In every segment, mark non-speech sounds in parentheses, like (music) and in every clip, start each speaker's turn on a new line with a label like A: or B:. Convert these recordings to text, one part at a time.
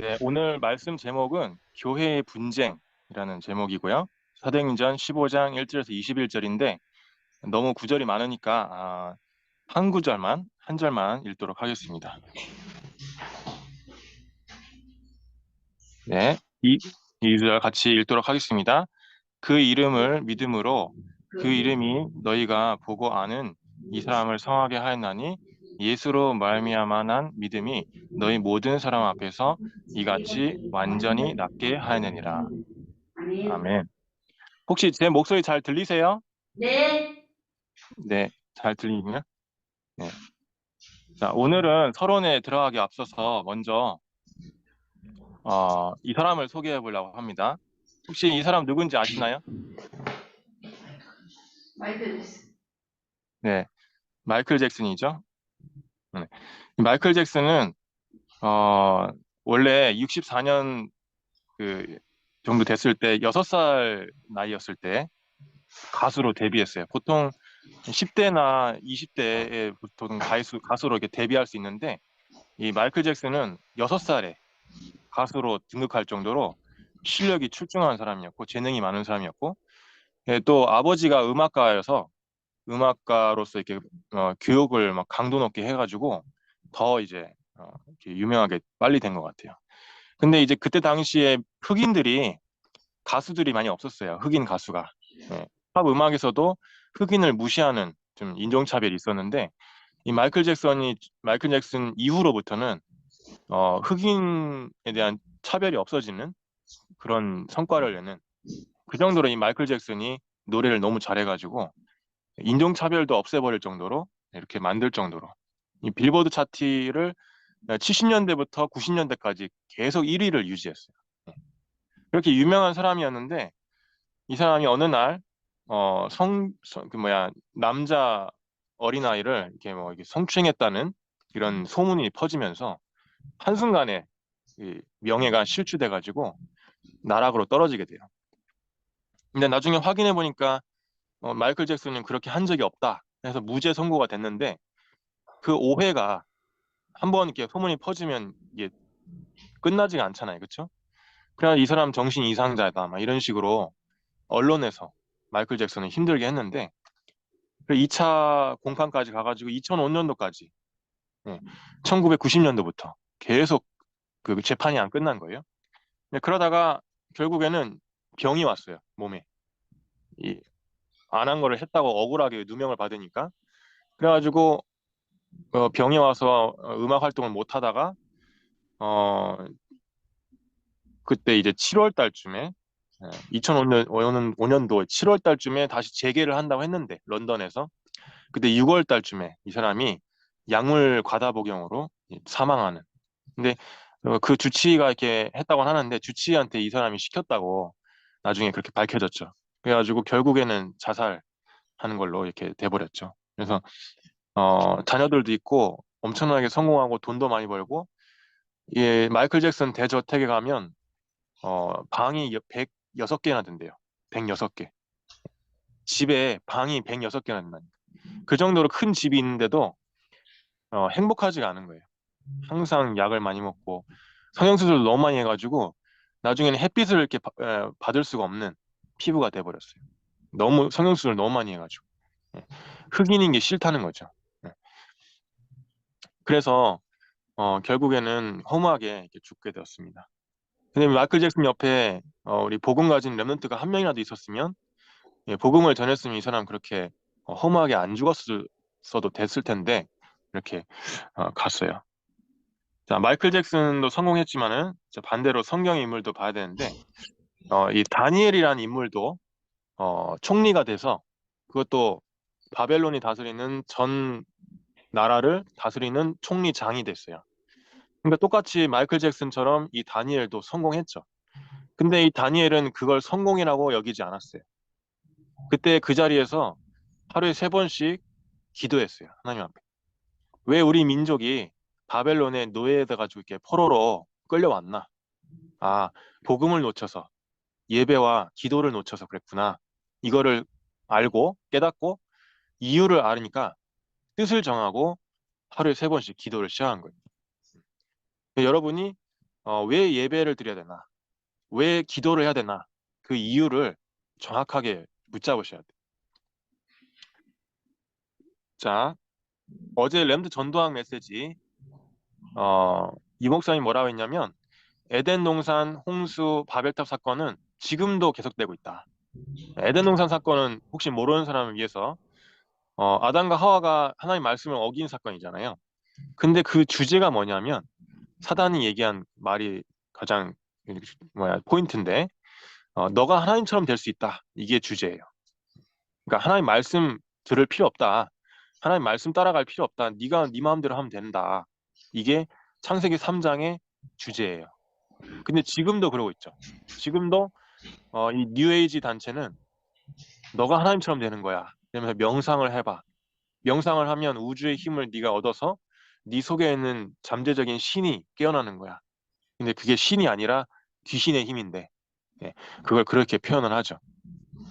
A: 네, 오늘 말씀 제목은 교회의 분쟁이라는 제목이고요. 사도행전 15장 1절에서 21절인데 너무 구절이 많으니까 아, 한 구절만 한 절만 읽도록 하겠습니다. 네, 이 이절 같이 읽도록 하겠습니다. 그 이름을 믿음으로 그 이름이 너희가 보고 아는 이 사람을 성하게 하였나니 예수로 말미암아 난 믿음이 너희 모든 사람 앞에서 이같이 완전히 낫게 하였느니라.
B: 아멘.
A: 혹시 제 목소리 잘 들리세요?
B: 네.
A: 네, 잘 들리나요? 네. 자, 오늘은 서론에 들어가기 앞서서 먼저 어, 이 사람을 소개해 보려고 합니다. 혹시 이 사람 누군지 아시나요?
B: 마이클 잭슨.
A: 네, 마이클 잭슨이죠. 네. 이 마이클 잭슨은 어, 원래 64년 그 정도 됐을 때 6살 나이였을 때 가수로 데뷔했어요. 보통 10대나 20대에 보통 가수, 가수로 이렇게 데뷔할 수 있는데 이 마이클 잭슨은 6살에 가수로 등극할 정도로 실력이 출중한 사람이었고 재능이 많은 사람이었고 예, 또 아버지가 음악가여서 음악가로서 이렇게 어, 교육을 막 강도 높게 해가지고 더 이제 어, 유명하게 빨리 된 것 같아요. 근데 이제 그때 당시에 흑인들이 가수들이 많이 없었어요. 흑인 가수가. 예, 팝 음악에서도 흑인을 무시하는 좀 인종차별이 있었는데 이 마이클 잭슨이 마이클 잭슨 이후로부터는 어, 흑인에 대한 차별이 없어지는 그런 성과를 내는 그 정도로 이 마이클 잭슨이 노래를 너무 잘해가지고 인종차별도 없애버릴 정도로 이렇게 만들 정도로 이 빌보드 차트를 70년대부터 90년대까지 계속 1위를 유지했어요. 예. 그렇게 유명한 사람이었는데 이 사람이 어느 날 어, 성, 성- 그 뭐야, 남자 어린아이를 이렇게 뭐 이렇게 성추행했다는 이런 소문이 퍼지면서 한순간에 이 명예가 실추돼가지고 나락으로 떨어지게 돼요. 근데 나중에 확인해 보니까 어, 마이클 잭슨은 그렇게 한 적이 없다. 해서 무죄 선고가 됐는데 그 오해가 한번 이렇게 소문이 퍼지면 이게 끝나지가 않잖아요. 그렇죠? 그래야 이 사람 정신 이상자다. 막 이런 식으로 언론에서 마이클 잭슨을 힘들게 했는데 2차 공판까지 가가지고 2005년도까지 1990년도부터 계속 그 재판이 안 끝난 거예요. 그러다가 결국에는 병이 왔어요 몸에 이 안 한 거를 했다고 억울하게 누명을 받으니까 그래가지고 어, 병이 와서 어, 음악 활동을 못 하다가 어 그때 이제 7월 달쯤에 2005년 5년도 7월 달쯤에 다시 재개를 한다고 했는데 런던에서 그때 6월 달쯤에 이 사람이 약물 과다 복용으로 사망하는. 근데 어, 그 주치의가 이렇게 했다고 하는데 주치의한테 이 사람이 시켰다고 나중에 그렇게 밝혀졌죠. 그래가지고 결국에는 자살하는 걸로 이렇게 돼버렸죠. 그래서 어, 자녀들도 있고 엄청나게 성공하고 돈도 많이 벌고 예, 마이클 잭슨 대저택에 가면 어, 방이 106개나 된대요. 106개. 집에 방이 106개나 된다니까. 그 정도로 큰 집이 있는데도 어, 행복하지가 않은 거예요. 항상 약을 많이 먹고 성형수술을 너무 많이 해가지고 나중에는 햇빛을 이렇게 바- 에, 받을 수가 없는 피부가 돼버렸어요. 너무 성형수술을 너무 많이 해가지고 예. 흑인인 게 싫다는 거죠. 예. 그래서 어, 결국에는 허무하게 이렇게 죽게 되었습니다. 근데 마이클 잭슨 옆에 어, 우리 복음 가진 렘넌트가 한 명이라도 있었으면 예, 복음을 전했으면 이 사람 그렇게 어, 허무하게 안 죽었어도 됐을 텐데 이렇게 어, 갔어요. 자, 마이클 잭슨도 성공했지만은 반대로 성경 인물도 봐야 되는데 어, 이 다니엘이라는 인물도 어, 총리가 돼서 그것도 바벨론이 다스리는 전 나라를 다스리는 총리장이 됐어요. 그러니까 똑같이 마이클 잭슨처럼 이 다니엘도 성공했죠. 근데 이 다니엘은 그걸 성공이라고 여기지 않았어요. 그때 그 자리에서 하루에 세 번씩 기도했어요. 하나님 앞에. 왜 우리 민족이 바벨론의 노예돼 가지고 이렇게 포로로 끌려왔나? 아, 복음을 놓쳐서 예배와 기도를 놓쳐서 그랬구나. 이거를 알고 깨닫고 이유를 알으니까 뜻을 정하고 하루에 세 번씩 기도를 시작한 거예요. 여러분이 어, 왜 예배를 드려야 되나? 왜 기도를 해야 되나? 그 이유를 정확하게 붙잡으셔야 돼요. 자, 어제 램드 전도학 메시지, 어, 이 목사님 뭐라고 했냐면, 에덴 동산 홍수 바벨탑 사건은 지금도 계속되고 있다. 에덴 동산 사건은 혹시 모르는 사람을 위해서, 어, 아담과 하와가 하나님 말씀을 어긴 사건이잖아요. 근데 그 주제가 뭐냐면, 사단이 얘기한 말이 가장, 뭐야, 포인트인데, 어, 너가 하나님처럼 될 수 있다. 이게 주제예요. 그러니까 하나님 말씀 들을 필요 없다. 하나님 말씀 따라갈 필요 없다. 네가 네 마음대로 하면 된다. 이게 창세기 3장의 주제예요. 근데 지금도 그러고 있죠. 지금도 어, 이 뉴에이지 단체는 너가 하나님처럼 되는 거야. 그러면서 명상을 해봐. 명상을 하면 우주의 힘을 네가 얻어서 네 속에 있는 잠재적인 신이 깨어나는 거야. 근데 그게 신이 아니라 귀신의 힘인데 예, 그걸 그렇게 표현을 하죠.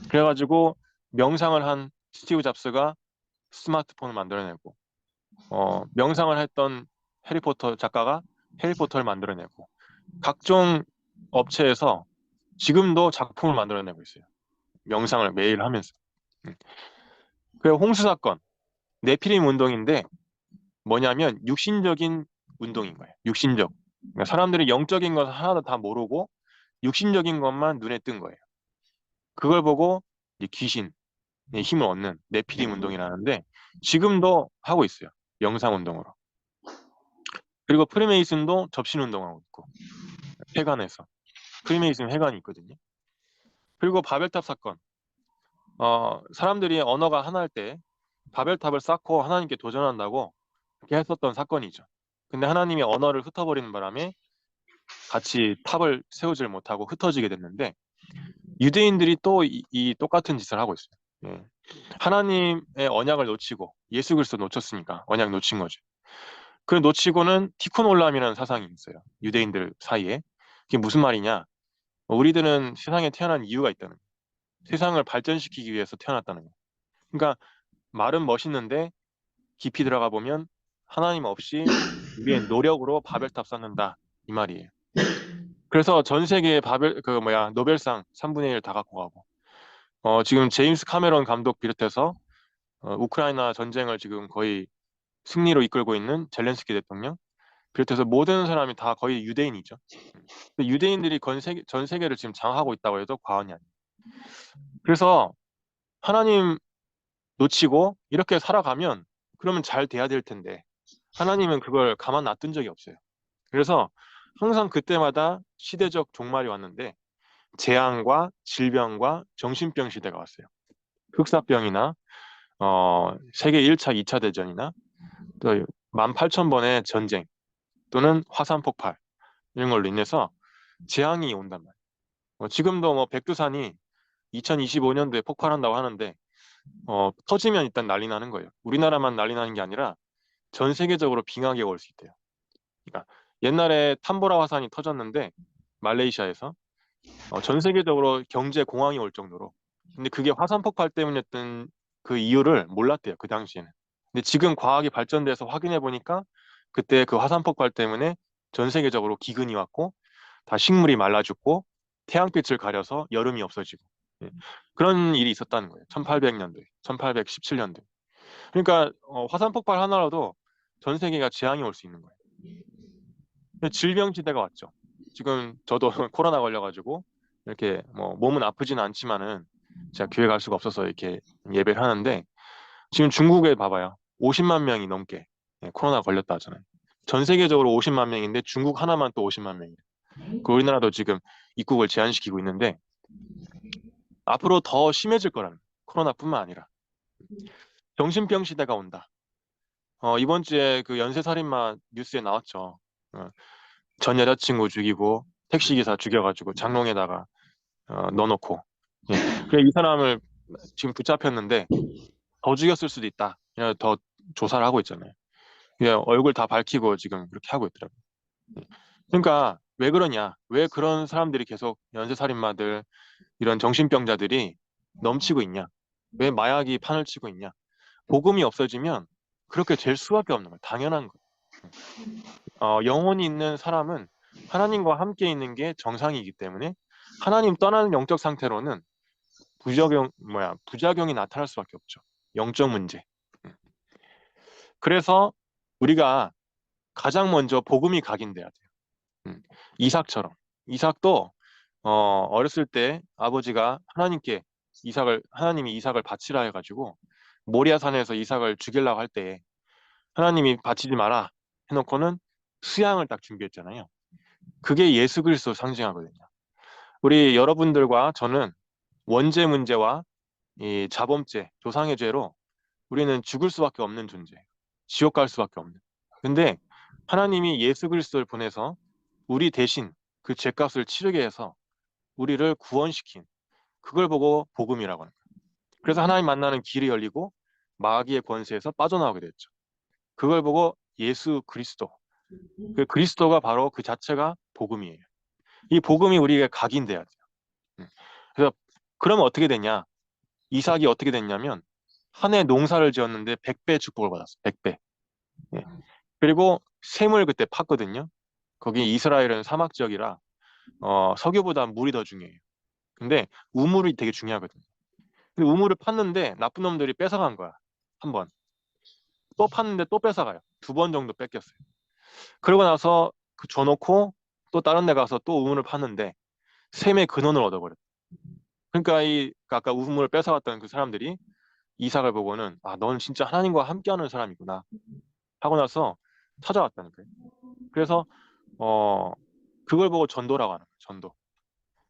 A: 그래가지고 명상을 한 스티브 잡스가 스마트폰을 만들어내고 어, 명상을 했던 해리포터 작가가 해리포터를 만들어내고 각종 업체에서 지금도 작품을 만들어내고 있어요. 명상을 매일 하면서. 음. 그 홍수 사건, 네피림 운동인데 뭐냐면 육신적인 운동인 거예요. 육신적. 그러니까 사람들이 영적인 것을 하나도 다 모르고 육신적인 것만 눈에 뜬 거예요. 그걸 보고 이제 귀신, 힘을 얻는 네피림 운동이라는데 지금도 하고 있어요. 영상 운동으로. 그리고 프리메이슨도 접신 운동하고 있고 회관에서 프리메이슨 회관이 있거든요. 그리고 바벨탑 사건. 어, 사람들이 언어가 하나일 때 바벨탑을 쌓고 하나님께 도전한다고 그렇게 했었던 사건이죠. 근데 하나님이 언어를 흩어버리는 바람에 같이 탑을 세우질 못하고 흩어지게 됐는데 유대인들이 또이 똑같은 짓을 하고 있어요. 예. 하나님의 언약을 놓치고 예수 그리스도 놓쳤으니까 언약 놓친 거죠. 그 놓치고는 티쿠놀람이라는 사상이 있어요. 유대인들 사이에. 그게 무슨 말이냐? 우리들은 세상에 태어난 이유가 있다는 거예요. 세상을 발전시키기 위해서 태어났다는 거예요. 그러니까 말은 멋있는데 깊이 들어가 보면 하나님 없이 우리의 노력으로 바벨탑 쌓는다 이 말이에요. 그래서 전 세계에 바벨 그 뭐야 노벨상 3분의 1 다 갖고 가고 어, 지금 제임스 카메론 감독 비롯해서 어, 우크라이나 전쟁을 지금 거의 승리로 이끌고 있는 젤렌스키 대통령 비롯해서 모든 사람이 다 거의 유대인이죠. 근데 유대인들이 건 세계, 전 세계를 지금 장하고 있다고 해도 과언이 아니에요. 그래서 하나님 놓치고 이렇게 살아가면 그러면 잘 돼야 될 텐데 하나님은 그걸 가만 놔둔 적이 없어요. 그래서 항상 그때마다 시대적 종말이 왔는데 재앙과 질병과 정신병 시대가 왔어요. 흑사병이나 어, 세계 1차, 2차 대전이나 또 18,000번의 전쟁 또는 화산 폭발 이런 걸로 인해서 재앙이 온단 말이에요. 어, 지금도 뭐 백두산이 2025년도에 폭발한다고 하는데 어, 터지면 일단 난리 나는 거예요. 우리나라만 난리 나는 게 아니라 전 세계적으로 빙하기가 올 수 있대요. 그러니까 옛날에 탐보라 화산이 터졌는데 말레이시아에서 어, 전 세계적으로 경제 공황이 올 정도로. 근데 그게 화산 폭발 때문이었던 그 이유를 몰랐대요. 그 당시에는. 근데 지금 과학이 발전돼서 확인해 보니까 그때 그 화산 폭발 때문에 전 세계적으로 기근이 왔고 다 식물이 말라 죽고 태양빛을 가려서 여름이 없어지고 예. 그런 일이 있었다는 거예요. 1800년도에, 1817년도에. 그러니까 어, 화산 폭발 하나라도 전 세계가 재앙이 올 수 있는 거예요. 질병 시대가 왔죠. 지금 저도 (laughs) 코로나 걸려가지고 이렇게 뭐 몸은 아프지는 않지만은 제가 교회 갈 수가 없어서 이렇게 예배를 하는데 지금 중국에 봐봐요. 50만 명이 넘게 예, 코로나 걸렸다 하잖아요. 전 세계적으로 50만 명인데 중국 하나만 또 50만 명이에요. 그 우리나라도 지금 입국을 제한시키고 있는데 앞으로 더 심해질 거라는 코로나뿐만 아니라 정신병 시대가 온다. 어, 이번 주에 그 연쇄살인마 뉴스에 나왔죠. 어, 전 여자친구 죽이고 택시기사 죽여가지고 장롱에다가 어, 넣어놓고 예. 그래 이 사람을 지금 붙잡혔는데 더 죽였을 수도 있다. 더 조사를 하고 있잖아요. 예, 얼굴 다 밝히고 지금 그렇게 하고 있더라고요. 예. 그러니까 왜 그러냐? 왜 그런 사람들이 계속 연쇄살인마들 이런 정신병자들이 넘치고 있냐? 왜 마약이 판을 치고 있냐? 복음이 없어지면 그렇게 될 수밖에 없는 거예요. 당연한 거예요. 어, 영혼이 있는 사람은 하나님과 함께 있는 게 정상이기 때문에 하나님 떠나는 영적 상태로는 부작용 뭐야 부작용이 나타날 수밖에 없죠. 영적 문제. 음. 그래서 우리가 가장 먼저 복음이 각인돼야 돼요. 음, 이삭처럼 이삭도 어, 어렸을 때 아버지가 하나님께 이삭을 하나님이 이삭을 바치라 해가지고 모리아 산에서 이삭을 죽이려고 할 때 하나님이 바치지 마라 해놓고는 수양을 딱 준비했잖아요. 그게 예수 그리스도 상징하거든요. 우리 여러분들과 저는 원죄 문제와 이 자범죄, 조상의 죄로 우리는 죽을 수밖에 없는 존재예요. 지옥 갈 수밖에 없는. 근데 하나님이 예수 그리스도를 보내서 우리 대신 그 죄값을 치르게 해서 우리를 구원시킨 그걸 보고 복음이라고 하는 거예요. 그래서 하나님 만나는 길이 열리고 마귀의 권세에서 빠져나오게 됐죠. 그걸 보고 예수 그리스도 그 그리스도가 바로 그 자체가 복음이에요. 이 복음이 우리에게 각인돼야 돼요. 음. 그래서 그러면 어떻게 되냐? 이삭이 어떻게 됐냐면 한 해 농사를 지었는데 100배 축복을 받았어. 100배. 예. 그리고 샘을 그때 팠거든요. 거기 이스라엘은 사막 지역이라 어, 석유보다 물이 더 중요해요. 근데 우물이 되게 중요하거든요. 근데 우물을 팠는데 나쁜 놈들이 뺏어간 거야. 한 번. 또 팠는데 또 뺏어가요. 두 번 정도 뺏겼어요. 그러고 나서 그 줘놓고 또 다른 데 가서 또 우물을 팠는데 샘의 근원을 얻어버렸어. 그러니까 이 아까 우물을 뺏어갔던 그 사람들이 이삭을 보고는 아, 넌 진짜 하나님과 함께하는 사람이구나 하고 나서 찾아왔다는 거예요. 그래서 어 그걸 보고 전도라고 하는 거예요. 전도.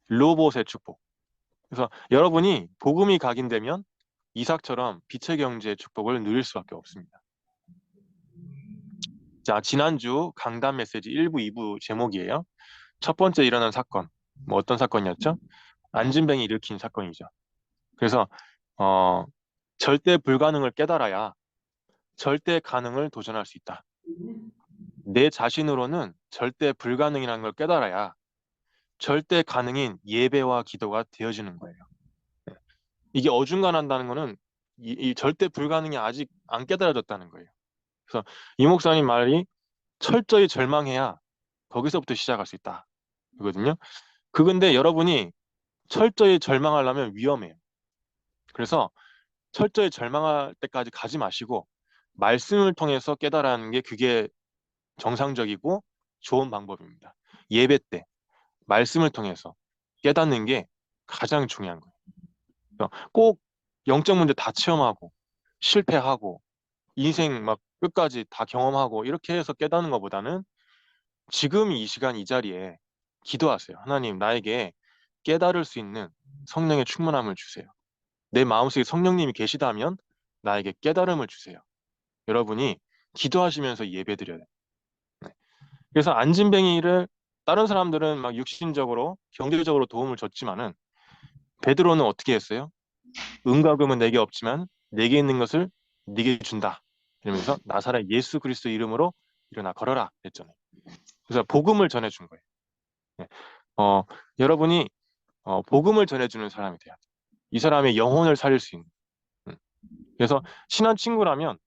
A: 로봇의 축복. 그래서 여러분이 복음이 각인되면 이삭처럼 빛의 경제의 축복을 누릴 수밖에 없습니다. 자, 지난주 강단 메시지 1부, 2부 제목이에요. 첫 번째 일어난 사건. 뭐 어떤 사건이었죠? 안진뱅이 일으킨 사건이죠. 그래서 어, 절대 불가능을 깨달아야 절대 가능을 도전할 수 있다. 내 자신으로는 절대 불가능이라는 걸 깨달아야 절대 가능인 예배와 기도가 되어지는 거예요. 네. 이게 어중간한다는 거는 이, 이 절대 불가능이 아직 안 깨달아졌다는 거예요. 그래서 이 목사님 말이 철저히 절망해야 거기서부터 시작할 수 있다. 이거든요. 그건데 여러분이 철저히 절망하려면 위험해요. 그래서 철저히 절망할 때까지 가지 마시고 말씀을 통해서 깨달아는 게 그게 정상적이고 좋은 방법입니다. 예배 때 말씀을 통해서 깨닫는 게 가장 중요한 거예요. 꼭 영적 문제 다 체험하고 실패하고 인생 막 끝까지 다 경험하고 이렇게 해서 깨닫는 것보다는 지금 이 시간 이 자리에 기도하세요. 하나님 나에게 깨달을 수 있는 성령의 충만함을 주세요. 내 마음속에 성령님이 계시다면 나에게 깨달음을 주세요. 여러분이 기도하시면서 예배드려야 돼요. 네. 그래서 안진뱅이를 다른 사람들은 막 육신적으로 경제적으로 도움을 줬지만은 베드로는 어떻게 했어요? 은과 금은 내게 없지만 내게 있는 것을 네게 준다. 이러면서 나사렛 예수 그리스도 이름으로 일어나 걸어라 했잖아요. 그래서 복음을 전해준 거예요. 네. 어, 여러분이 어, 복음을 전해주는 사람이 돼야 돼. 이 사람의 영혼을 살릴 수 있는. 음. 그래서 친한 친구라면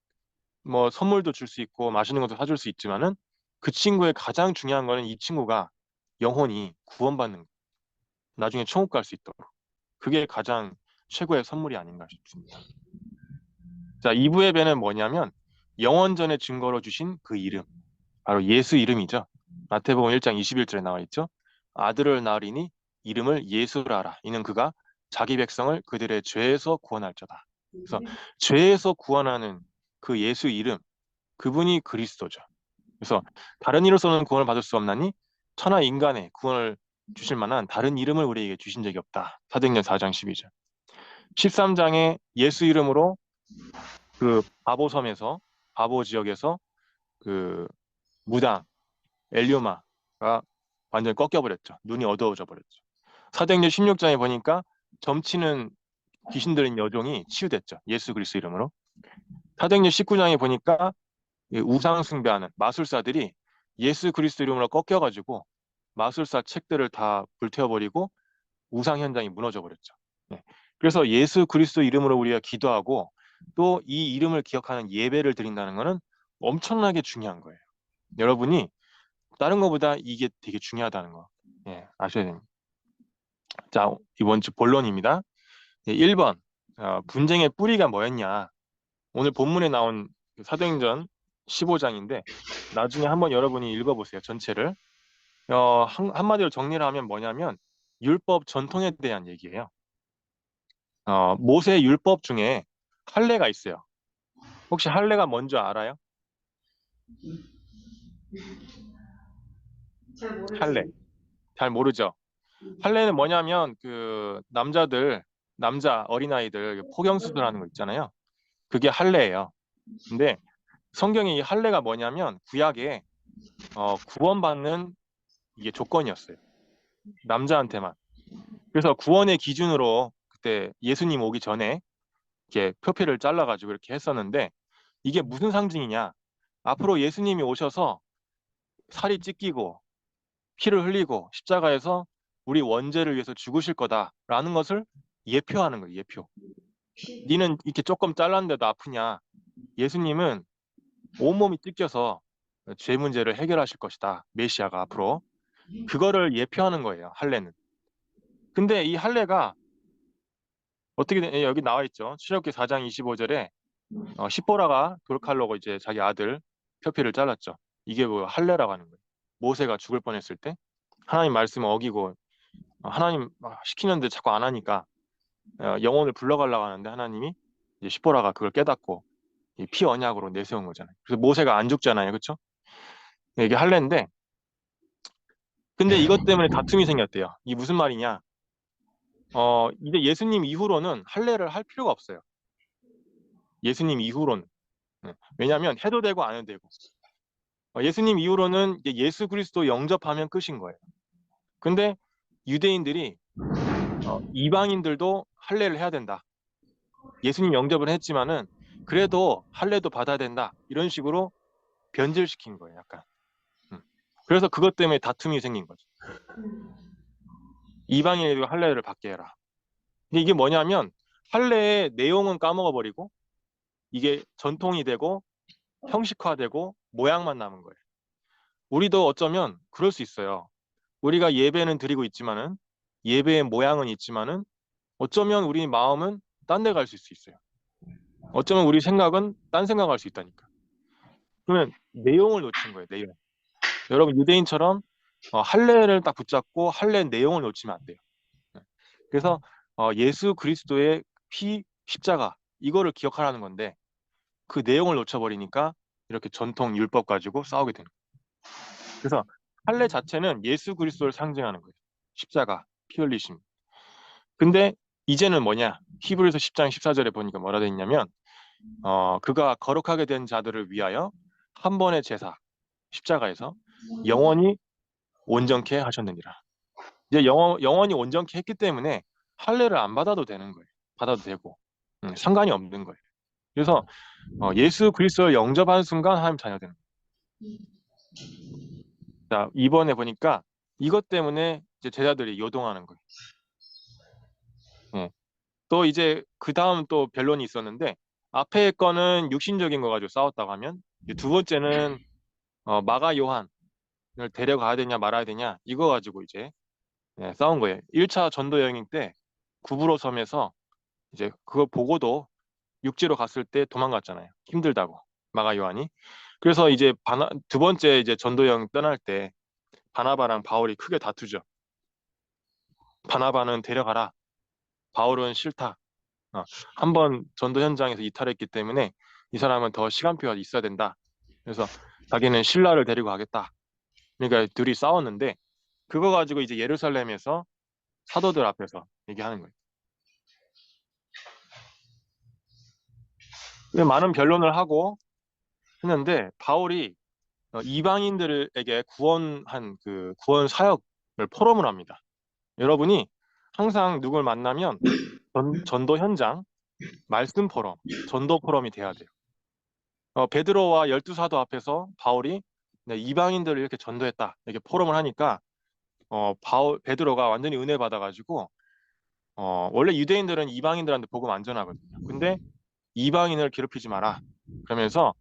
A: 뭐 선물도 줄 수 있고 맛있는 것도 사줄 수 있지만은 그 친구의 가장 중요한 거는 이 친구가 영혼이 구원받는 거. 나중에 천국 갈 수 있도록. 그게 가장 최고의 선물이 아닌가 싶습니다. 자, 2부 예배는 뭐냐면 영원전의 증거로 주신 그 이름. 바로 예수 이름이죠. 마태복음 1장 21절에 나와 있죠. 아들을 낳으리니 이름을 예수라라. 이는 그가 자기 백성을 그들의 죄에서 구원할자다. 그래서 죄에서 구원하는 그 예수 이름, 그분이 그리스도죠. 그래서 다른 이로서는 구원을 받을 수 없나니 천하 인간의 구원을 주실 만한 다른 이름을 우리에게 주신 적이 없다. 사도행전 4장 12절. 13장에 예수 이름으로 그 바보섬에서 바보 지역에서 그 무당 엘리오마가 완전히 꺾여버렸죠. 눈이 어두워져 버렸죠. 사도행전 16장에 보니까 점치는 귀신 들린 여종이 치유됐죠. 예수 그리스도 이름으로. 사도행전 19장에 보니까 우상 숭배하는 마술사들이 예수 그리스도 이름으로 꺾여가지고 마술사 책들을 다 불태워버리고 우상 현장이 무너져 버렸죠. 네. 그래서 예수 그리스도 이름으로 우리가 기도하고 또 이 이름을 기억하는 예배를 드린다는 것은 엄청나게 중요한 거예요. 여러분이 다른 것보다 이게 되게 중요하다는 거. 예, 아셔야 됩니다. 자, 이번 주 본론입니다. 예, 1번. 어, 분쟁의 뿌리가 뭐였냐? 오늘 본문에 나온 그 사도행전 15장인데 나중에 한번 여러분이 읽어보세요. 전체를. 어, 한, 한마디로 정리를 하면 뭐냐면 율법 전통에 대한 얘기예요. 어, 모세 율법 중에 할례가 있어요. 혹시 할례가 뭔지 알아요? 할례. 잘 모르죠. 할례는 뭐냐면 그 남자들 남자 어린아이들 포경 수술하는 거 있잖아요. 그게 할례예요. 근데 성경에 이 할례가 뭐냐면 구약에 어, 구원받는 이게 조건이었어요. 남자한테만. 그래서 구원의 기준으로 그때 예수님 오기 전에 이렇게 표피를 잘라가지고 이렇게 했었는데 이게 무슨 상징이냐? 앞으로 예수님이 오셔서 살이 찢기고 피를 흘리고 십자가에서 우리 원죄를 위해서 죽으실 거다라는 것을 예표하는 거예요. 예표. 니는 이렇게 조금 잘랐는데도 아프냐? 예수님은 온몸이 찢겨서 죄 문제를 해결하실 것이다. 메시아가 앞으로. 그거를 예표하는 거예요. 할례는. 근데 이 할례가 어떻게 되, 여기 나와 있죠. 출애굽기 4장 25절에 어, 십보라가 돌칼로고 이제 자기 아들 표피를 잘랐죠. 이게 뭐 할례라고 하는 거예요. 모세가 죽을 뻔했을 때 하나님 말씀을 어기고 어, 하나님 막 시키는데 자꾸 안 하니까 어, 영혼을 불러가려고 하는데 하나님이 이제 십보라가 그걸 깨닫고 이피 언약으로 내세운 거잖아요. 그래서 모세가 안 죽잖아요, 그렇죠? 이게 할례인데 근데 이것 때문에 다툼이 생겼대요. 이 무슨 말이냐? 어 이제 예수님 이후로는 할례를 할 필요가 없어요. 예수님 이후로는 네. 왜냐하면 해도 되고 안 해도 되고 어, 예수님 이후로는 예수 그리스도 영접하면 끝인 거예요. 근데 유대인들이 어, 이방인들도 할례를 해야 된다. 예수님 영접을 했지만은 그래도 할례도 받아야 된다. 이런 식으로 변질시킨 거예요, 약간. 음. 그래서 그것 때문에 다툼이 생긴 거죠. 이방인에도 할례를 받게 해라. 근데 이게 뭐냐면 할례의 내용은 까먹어 버리고 이게 전통이 되고 형식화되고 모양만 남은 거예요. 우리도 어쩌면 그럴 수 있어요. 우리가 예배는 드리고 있지만은 예배의 모양은 있지만은 어쩌면 우리 마음은 딴 데 갈 수 있어요. 어쩌면 우리 생각은 딴 생각할 수 있다니까. 그러면 내용을 놓친 거예요. 내용. 여러분 유대인처럼 어, 할례를 딱 붙잡고 할례 내용을 놓치면 안 돼요. 네. 그래서 어, 예수 그리스도의 피 십자가 이거를 기억하라는 건데 그 내용을 놓쳐버리니까 이렇게 전통 율법 가지고 싸우게 되는 거예요. 그래서 할례 자체는 예수 그리스도를 상징하는 거예요. 십자가, 피 흘리심. 근데 이제는 뭐냐? 히브리서 10장 14절에 보니까 뭐라 돼 있냐면 어, 그가 거룩하게 된 자들을 위하여 한 번의 제사, 십자가에서 영원히 온전케 하셨느니라. 이제 영원, 영원히 온전케 했기 때문에 할례를 안 받아도 되는 거예요. 받아도 되고 음, 상관이 없는 거예요. 그래서 어, 예수 그리스도를 영접하는 순간 하나님 자녀 되는 거예요. 자 이번에 보니까 이것 때문에 이제 제자들이 요동하는 거예요. 예. 또 이제 그 다음 또 변론이 있었는데 앞에 거는 육신적인 거 가지고 싸웠다고 하면 두 번째는 어, 마가 요한을 데려가야 되냐 말아야 되냐 이거 가지고 이제 예, 싸운 거예요. 1차 전도 여행 때 구브로 섬에서 이제 그거 보고도 육지로 갔을 때 도망갔잖아요. 힘들다고 마가 요한이. 그래서 이제 바나, 두 번째 이제 전도 여행 떠날 때 바나바랑 바울이 크게 다투죠. 바나바는 데려가라. 바울은 싫다. 어, 한번 전도 현장에서 이탈했기 때문에 이 사람은 더 시간표가 있어야 된다. 그래서 자기는 신라를 데리고 가겠다. 그러니까 둘이 싸웠는데 그거 가지고 이제 예루살렘에서 사도들 앞에서 얘기하는 거예요. 많은 변론을 하고 했는데 바울이 어, 이방인들에게 구원한 그 구원 사역을 포럼을 합니다. 여러분이 항상 누굴 만나면 전, 전도 현장, 말씀 포럼, 전도 포럼이 돼야 돼요. 어, 베드로와 열두 사도 앞에서 바울이 네, 이방인들을 이렇게 전도했다 이렇게 포럼을 하니까 어, 바울 베드로가 완전히 은혜 받아가지고 어, 원래 유대인들은 이방인들한테 복음 안 전하거든요. 근데 이방인을 괴롭히지 마라. 그러면서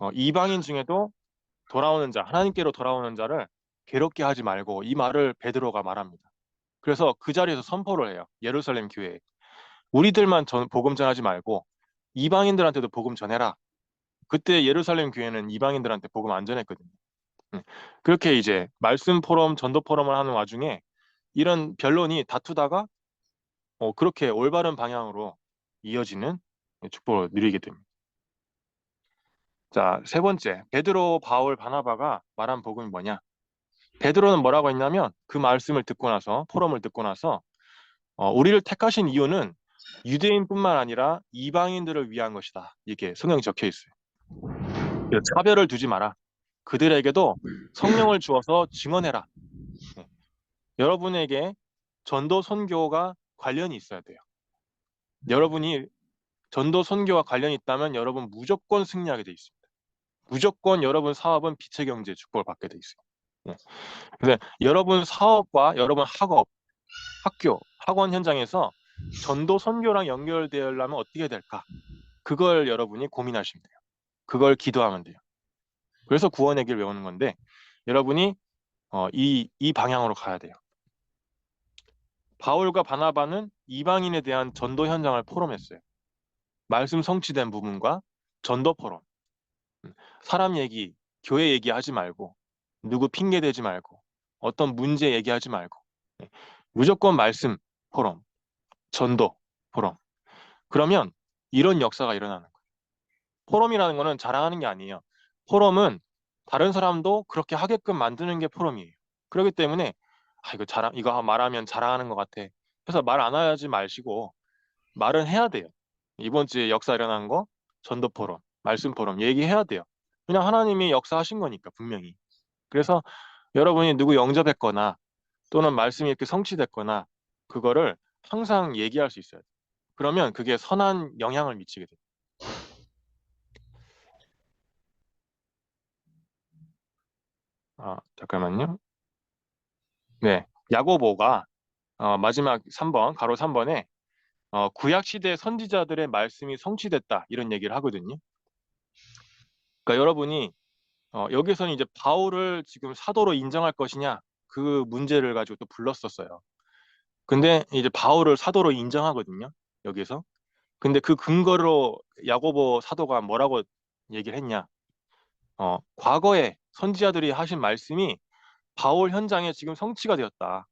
A: 어, 이방인 중에도 돌아오는 자, 하나님께로 돌아오는 자를 괴롭게 하지 말고 이 말을 베드로가 말합니다. 그래서 그 자리에서 선포를 해요. 예루살렘 교회에. 우리들만 전, 복음 전하지 말고 이방인들한테도 복음 전해라. 그때 예루살렘 교회는 이방인들한테 복음 안 전했거든요. 음. 그렇게 이제 말씀 포럼, 전도 포럼을 하는 와중에 이런 변론이 다투다가 어, 그렇게 올바른 방향으로 이어지는 축복을 누리게 됩니다. 자, 세 번째, 베드로, 바울, 바나바가 말한 복음이 뭐냐? 베드로는 뭐라고 했냐면 그 말씀을 듣고 나서 포럼을 듣고 나서 어, 우리를 택하신 이유는 유대인뿐만 아니라 이방인들을 위한 것이다. 이게 성경에 적혀 있어요. 차별을 두지 마라. 그들에게도 성령을 주어서 증언해라. 네. 여러분에게 전도 선교가 관련이 있어야 돼요. 여러분이 전도 선교와 관련이 있다면 여러분 무조건 승리하게 돼 있습니다. 무조건 여러분 사업은 빛의 경제 축복을 받게 돼 있어요. 네. 그래서 여러분 사업과 여러분 학업, 학교, 학원 현장에서 전도 선교랑 연결되려면 어떻게 될까? 그걸 여러분이 고민하시면 돼요. 그걸 기도하면 돼요. 그래서 구원의 길 외우는 건데 여러분이 어, 이, 이 방향으로 가야 돼요. 바울과 바나바는 이방인에 대한 전도 현장을 포럼했어요. 말씀 성취된 부분과 전도 포럼. 음, 사람 얘기, 교회 얘기하지 말고 누구 핑계 대지 말고 어떤 문제 얘기하지 말고 네, 무조건 말씀 포럼, 전도 포럼. 그러면 이런 역사가 일어나는 거예요. 포럼이라는 거는 자랑하는 게 아니에요. 포럼은 다른 사람도 그렇게 하게끔 만드는 게 포럼이에요. 그렇기 때문에 아 이거 자랑 이거 말하면 자랑하는 것 같아. 그래서 말 안 하지 마시고 말은 해야 돼요. 이번 주에 역사 일어난 거 전도 포럼, 말씀 포럼 얘기해야 돼요. 그냥 하나님이 역사하신 거니까 분명히. 그래서 여러분이 누구 영접했거나 또는 말씀이 이렇게 성취됐거나 그거를 항상 얘기할 수 있어요. 그러면 그게 선한 영향을 미치게 돼요. 아, 잠깐만요. 네, 야고보가 어, 마지막 3번, 가로 3번에 어, 구약 시대 선지자들의 말씀이 성취됐다 이런 얘기를 하거든요. 그러니까 여러분이 어, 여기서는 이제 바울을 지금 사도로 인정할 것이냐 그 문제를 가지고 또 불렀었어요. 근데 이제 바울을 사도로 인정하거든요. 여기서. 근데 그 근거로 야고보 사도가 뭐라고 얘기를 했냐? 어, 과거에 선지자들이 하신 말씀이 바울 현장에 지금 성취가 되었다.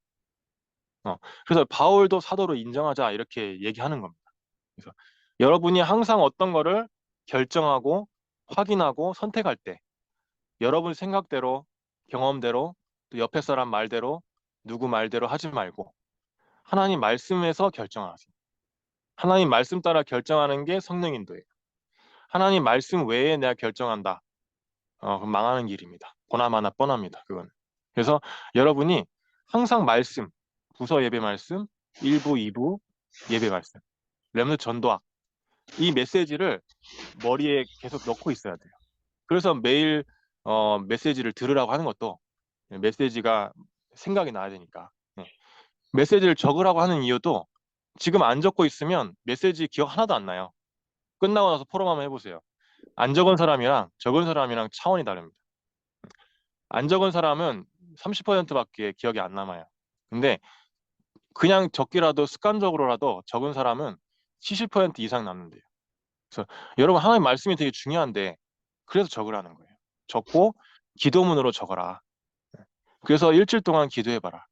A: 어, 그래서 바울도 사도로 인정하자 이렇게 얘기하는 겁니다. 그래서 여러분이 항상 어떤 거를 결정하고 확인하고 선택할 때 여러분 생각대로 경험대로 또 옆에 사람 말대로 누구 말대로 하지 말고 하나님 말씀에서 결정하세요. 하나님 말씀 따라 결정하는 게 성령 인도예요. 하나님 말씀 외에 내가 결정한다. 어, 망하는 길입니다. 보나마나 뻔합니다. 그건. 그래서 여러분이 항상 말씀, 부서 예배 말씀, 1부, 2부 예배 말씀, 렘드 전도학 이 메시지를 머리에 계속 넣고 있어야 돼요. 그래서 매일 어, 메시지를 들으라고 하는 것도 메시지가 생각이 나야 되니까 네. 메시지를 적으라고 하는 이유도 지금 안 적고 있으면 메시지 기억 하나도 안 나요. 끝나고 나서 포럼 한번 해보세요. 안 적은 사람이랑 적은 사람이랑 차원이 다릅니다. 안 적은 사람은 30%밖에 기억이 안 남아요. 근데 그냥 적기라도 습관적으로라도 적은 사람은 70% 이상 남는데요. 그래서 여러분 하나님 말씀이 되게 중요한데 그래서 적으라는 거예요. 적고 기도문으로 적어라. 그래서 일주일 동안 기도해봐라.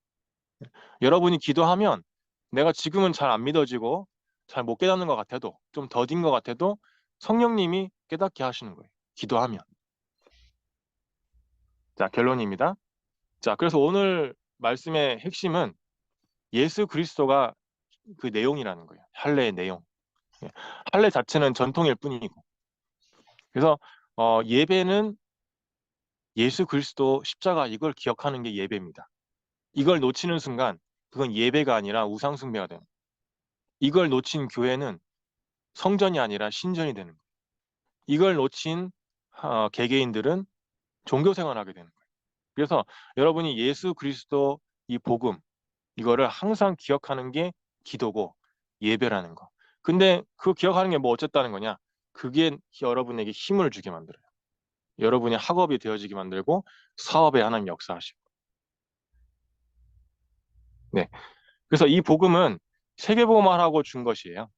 A: 여러분이 기도하면 내가 지금은 잘 안 믿어지고 잘 못 깨닫는 것 같아도 좀 더딘 것 같아도 성령님이 깨닫게 하시는 거예요. 기도하면. 자, 결론입니다. 자, 그래서 오늘 말씀의 핵심은 예수 그리스도가 그 내용이라는 거예요. 할례의 내용. 예, 할례 자체는 전통일 뿐이고. 그래서 어, 예배는 예수 그리스도 십자가 이걸 기억하는 게 예배입니다. 이걸 놓치는 순간 그건 예배가 아니라 우상 숭배가 됩니다. 이걸 놓친 교회는 성전이 아니라 신전이 되는 거예요. 이걸 놓친 어, 개개인들은 종교 생활하게 되는 거예요. 그래서 여러분이 예수 그리스도 이 복음 이거를 항상 기억하는 게 기도고 예배라는 거. 근데 그 기억하는 게 뭐 어쨌다는 거냐? 그게 여러분에게 힘을 주게 만들어요. 여러분의 학업이 되어지게 만들고 사업에 하나님 역사하시고 그래서 이 복음은 세계복음화라고 준 것이에요.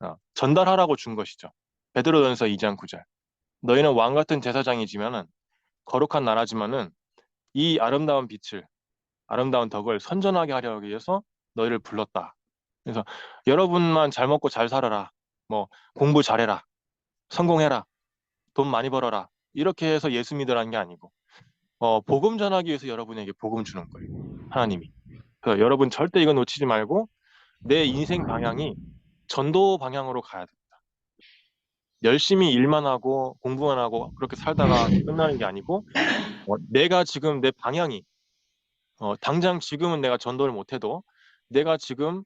A: 어, 전달하라고 준 것이죠. 베드로전서 2장 9절. 너희는 왕 같은 제사장이지만은 거룩한 나라지만은 이 아름다운 빛을 아름다운 덕을 선전하게 하려 기 위해서 너희를 불렀다. 그래서 여러분만 잘 먹고 잘 살아라. 뭐 공부 잘해라. 성공해라. 돈 많이 벌어라. 이렇게 해서 예수 믿으라는 게 아니고 어, 복음 전하기 위해서 여러분에게 복음 주는 거예요. 하나님이. 그래서 여러분 절대 이거 놓치지 말고 내 인생 방향이 전도 방향으로 가야 됩니다. 열심히 일만 하고 공부만 하고 그렇게 살다가 끝나는 게 아니고 어, 내가 지금 내 방향이 어, 당장 지금은 내가 전도를 못해도 내가 지금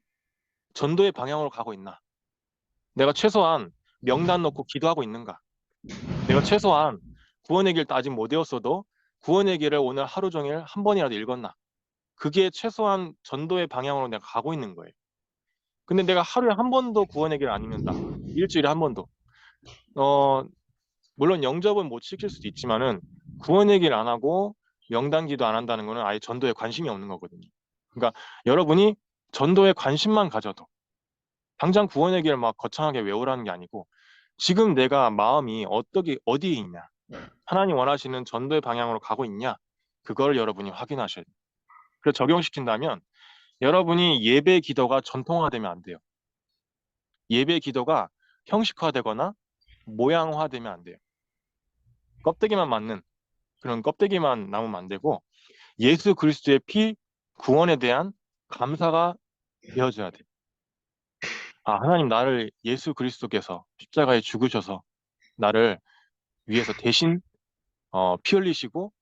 A: 전도의 방향으로 가고 있나? 내가 최소한 명단 놓고 기도하고 있는가? 내가 최소한 구원의 길 아직 못 외웠어도 구원의 길을 오늘 하루 종일 한 번이라도 읽었나? 그게 최소한 전도의 방향으로 내가 가고 있는 거예요. 근데 내가 하루에 한 번도 구원의 길을 안 읽는다. 일주일에 한 번도. 어, 물론 영접은 못 시킬 수도 있지만은 구원의 길 안 하고 명단기도 안 한다는 거는 아예 전도에 관심이 없는 거거든요. 그러니까 여러분이 전도에 관심만 가져도 당장 구원의 길을 막 거창하게 외우라는 게 아니고 지금 내가 마음이 어떻게 어디에 있냐 하나님 원하시는 전도의 방향으로 가고 있냐 그걸 여러분이 확인하셔야 돼요. 그래서 적용시킨다면 여러분이 예배 기도가 전통화되면 안 돼요. 예배 기도가 형식화되거나 모양화되면 안 돼요. 껍데기만 맞는 그런 껍데기만 남으면 안 되고 예수 그리스도의 피 구원에 대한 감사가 되어져야 돼. 아 하나님 나를 예수 그리스도께서 십자가에 죽으셔서 나를 위해서 대신 어, 피 흘리시고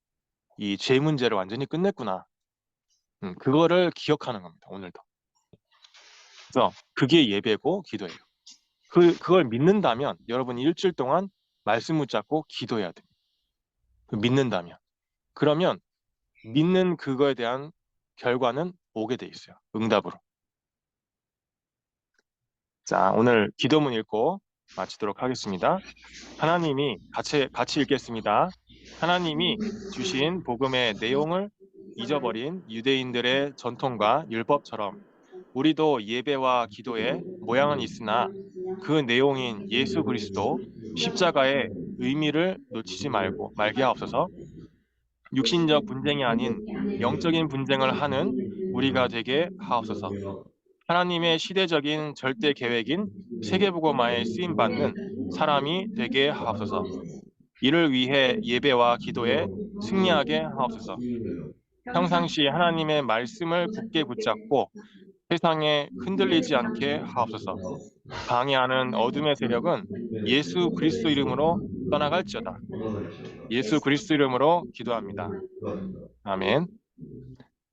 A: 이 죄 문제를 완전히 끝냈구나. 음, 그거를 기억하는 겁니다. 오늘도. 그래서 그게 예배고 기도예요. 그 그걸 믿는다면 여러분이 일주일 동안 말씀 붙잡고 기도해야 돼요. 그 믿는다면. 그러면 믿는 그거에 대한 결과는 오게 돼 있어요. 응답으로. 자, 오늘 기도문 읽고 마치도록 하겠습니다. 하나님이 같이 같이 읽겠습니다. 하나님이 주신 복음의 내용을 잊어버린 유대인들의 전통과 율법처럼 우리도 예배와 기도의 모양은 있으나 그 내용인 예수 그리스도 십자가의 의미를 놓치지 말고 말게 하옵소서. 육신적 분쟁이 아닌 영적인 분쟁을 하는 우리가 되게 하옵소서. 하나님의 시대적인 절대 계획인 세계복음화에 쓰임 받는 사람이 되게 하옵소서. 이를 위해 예배와 기도에 승리하게 하옵소서. 평상시 하나님의 말씀을 굳게 붙잡고 세상에 흔들리지 않게 하옵소서. 방해하는 어둠의 세력은 예수 그리스도 이름으로 떠나갈지어다. 예수 그리스도 이름으로 기도합니다. 아멘.